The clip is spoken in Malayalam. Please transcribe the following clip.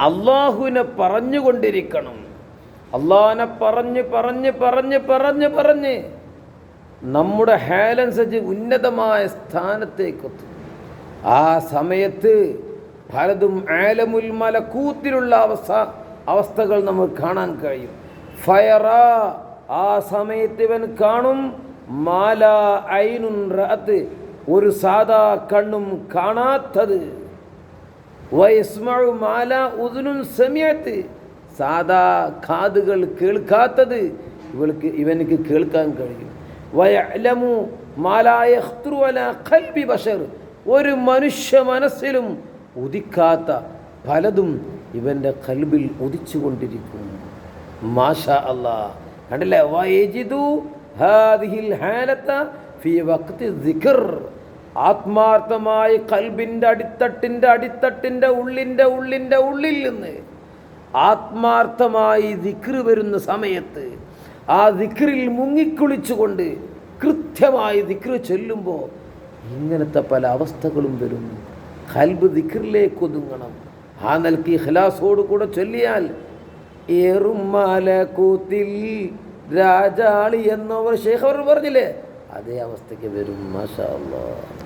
അള്ളാഹുവിനെ പറഞ്ഞുകൊണ്ടിരിക്കണം. അള്ളാഹിനെ പറഞ്ഞ് പറഞ്ഞ് പറഞ്ഞ് പറഞ്ഞ് പറഞ്ഞ് നമ്മുടെ ഹാലൻസരിച്ച് ഉന്നതമായ സ്ഥാനത്തേക്കെത്തും. ആ സമയത്ത് പലതും ആലമുൽ മലക്കൂത്തിലുള്ള അവസ്ഥ അവസ്ഥകൾ നമുക്ക് കാണാൻ കഴിയും. ഫയറ ആ സമയത്ത് ഇവൻ കാണും മാല ഐനുൻ റഅത്ത് ഒരു സാധാ കണ്ണും കാണാത്തത്. മാല ഉദുനും സമയത്ത് സാധാ കാതുകൾ കേൾക്കാത്തത് ഇവൾക്ക് ഇവനക്ക് കേൾക്കാൻ കഴിയും. വയലമു മാലായഖ്തു കൽബി ബഷർ. ഒരു മനുഷ്യ മനസ്സിലും ഉദിക്കാത്ത പലതും ഇവന്റെ കൽബിൽ ഉദിച്ചുകൊണ്ടിരിക്കും മാഷ അല്ലാ കണ്ടില്ലേ? വൈജിതു ഹാദിഹിൽ ഹാലത്ത ഫി വഖ്തി ദിക്ർ ആത്മാർത്ഥമായ കൽബിന്റെ അടിത്തട്ടിന്റെ അടിത്തട്ടിന്റെ ഉള്ളിന്റെ ഉള്ളിന്റെ ഉള്ളിൽ നിന്ന് ആത്മാർത്ഥമായി ദിക്റ് വരുന്ന സമയത്ത് ആ ദിക്റിൽ മുങ്ങിക്കുളിച്ചുകൊണ്ട് കൃത്യമായി ദിക്റ് ചൊല്ലുമ്പോൾ ഇങ്ങനത്തെ പല അവസ്ഥകളും വരും. കൽബ് ദിക്റിലേക്ക് ഒതുങ്ങണം. ആ നൽകി ഖലാസോട് കൂടെ ചൊല്ലിയാൽ ഏറുമാല കൂത്തിൽ രാജാളി എന്നവർ ശേഖർ പറഞ്ഞില്ലേ? അതേ അവസ്ഥയ്ക്ക് വരും മാഷാ